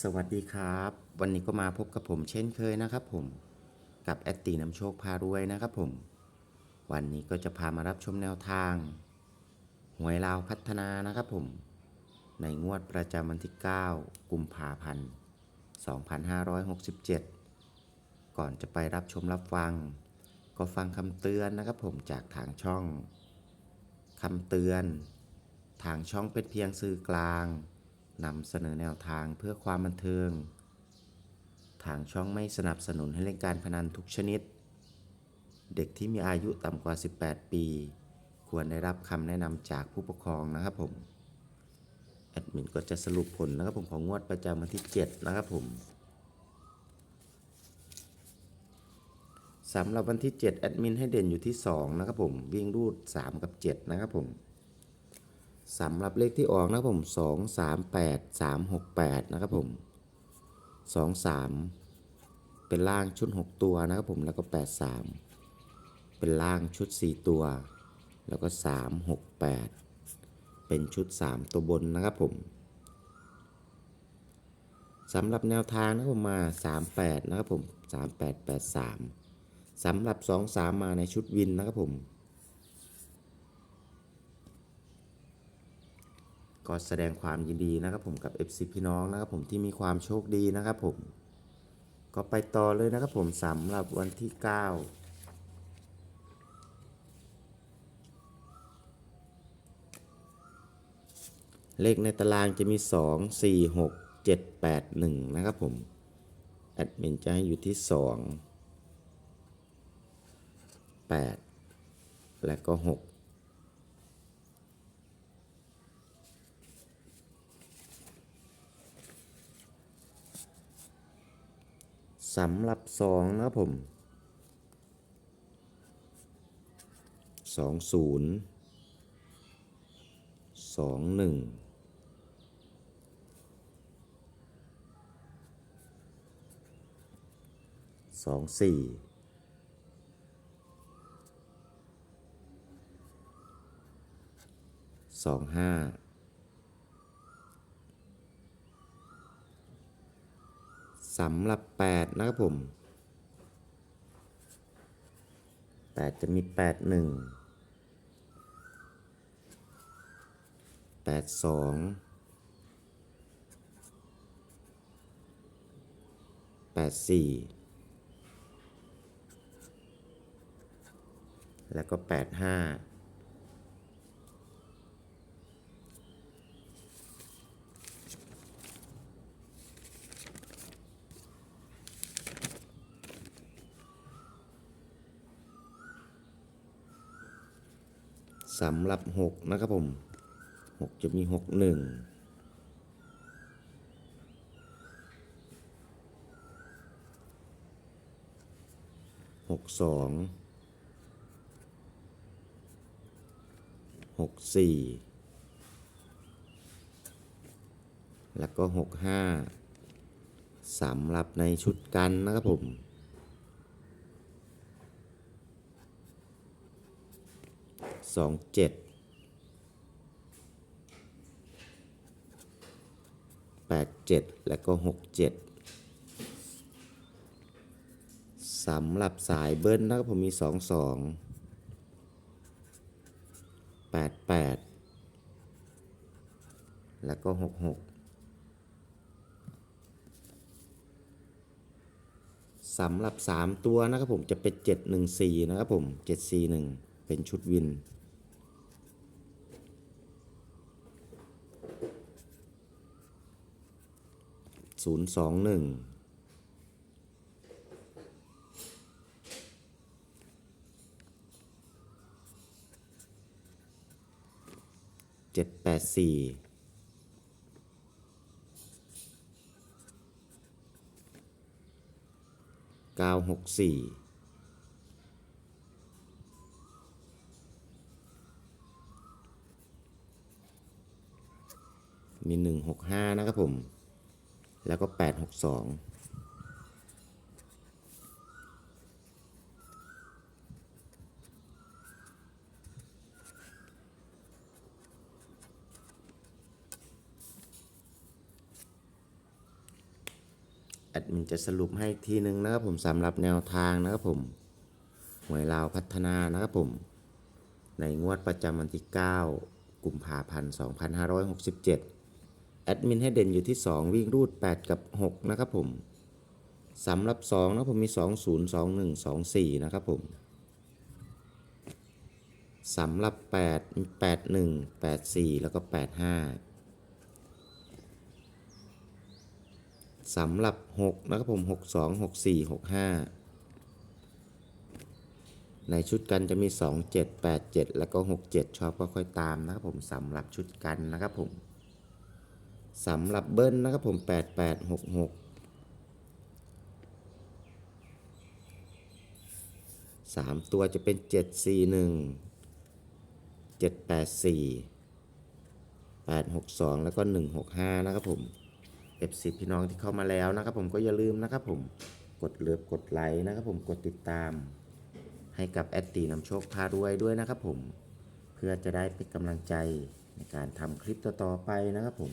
สวัสดีครับ วันนี้ก็มาพบกับผมเช่นเคยนะครับผมกับแอตตีน้ำโชคพารวยนะครับผม วันนี้ก็จะพามารับชมแนวทาง หวยลาวพัฒนานะครับผม ในงวดประจำวันที่ 9 กุมภาพันธ์ 2567 ก่อนจะไปรับชมรับฟัง ก็ฟังคำเตือนนะครับผมจากทางช่องคำเตือน ทางช่องเป็นเพียงสื่อกลาง นำเสนอแนวทางเพื่อความบันเทิง ทางช่องไม่สนับสนุนให้เล่นการพนันทุกชนิด เด็กที่มีอายุต่ำกว่า 18 ปี ควรได้รับคำแนะนำจากผู้ปกครองนะครับผม แอดมินก็จะสรุปผลนะครับผมของงวดประจำวันที่ 7 นะครับผมสำหรับวันที่ 7 แอดมินให้เด่นอยู่ที่ 2 นะครับผม วิ่งรูด 3 กับ 7 นะครับผม สำหรับเลขที่ออกนะครับผมสองสามแปดสามหกแปดนะครับผมสองสามเป็นล่างชุดหกตัวนะครับผมแล้วก็แปดสามเป็นล่างชุดสี่ตัว แล้วก็สามหกแปดเป็นชุดสามตัวบนนะครับผมสำหรับแนวทางนะครับผมมาสามแปดนะครับผมสามแปดแปดสามสำหรับสองสามมาในชุดวินนะครับผม ก็แสดงความยินดีนะครับผมกับ FC พี่น้องนะครับผมที่มีความโชคดีนะครับผม ก็ไปต่อเลยนะครับผมสำหรับวันที่ 9เลขในตารางจะมี 2 4 6 7 8 1 นะครับผม แอดมินจะให้อยู่ที่ 2 8 และก็ 6 สำหรับสองนะครับผมสองศูนย์สองหนึ่งสองสี่สองห้า สำหรับ 8 นะครับผม 8 จะมี 8 1 8 2 8 4 แล้วก็ 8 5 สำหรับ 6 นะครับผม 6 จะมี 6 1 6 2 6 4 แล้วก็ 6 5สำหรับในชุดกันนะครับผม สองเจ็ดแปดเจ็ดแล้วก็หกเจ็ดสำหรับสายเบิ้ลนะครับผมมีสองสองแปดแปดแล้วก็หกหกสำหรับสามตัวนะครับผมจะเป็นเจ็ดหนึ่งสี่นะครับผมเจ็ดสี่หนึ่งเป็นชุดวิน ศูนย์สองหนึ่งเจ็ดแปดสี่เก้าหกสี่มีหนึ่งหกห้านะครับผม แล้วก็แปดหกสองแอดมินจะสรุปให้ทีหนึ่งนะครับผมสำหรับแนวทางนะครับผมหวยลาวพัฒนานะครับผม ในงวดประจำวันที่ 9 กุมภาพันธ์ 2567 แอดมินให้เด่นอยู่ที่ 2 วิ่งรูด 8 กับ 6 นะครับผมสำหรับ 2 นะผมมี 2 0 2 1 2 4 นะครับผมสำหรับ8มี8 1 8 4 แล้วก็ 8 5สำหรับ 6 นะครับผม 6 2 6 4 6 5 ในชุดกันจะมี 2 7 8 7 แล้วก็ 6 7 ชอบก็ค่อยตามนะครับผมสำหรับชุดกันนะครับผม สำหรับเบิ้ลนะครับผม 8 8 6 6 3 ตัวจะเป็น 7 4 1 7 8 4 8 6 2 แล้วก็ 1 6 5 นะครับผม F10 พี่น้องที่เข้ามาแล้วนะครับผมก็อย่าลืมนะครับผมกดเลือบกดไลค์นะครับผมกดติดตาม ให้กับแอดตีนำโชคพารวยด้วยนะครับผม เพื่อจะได้เป็นกำลังใจในการทำคลิปต่อๆไปนะครับผม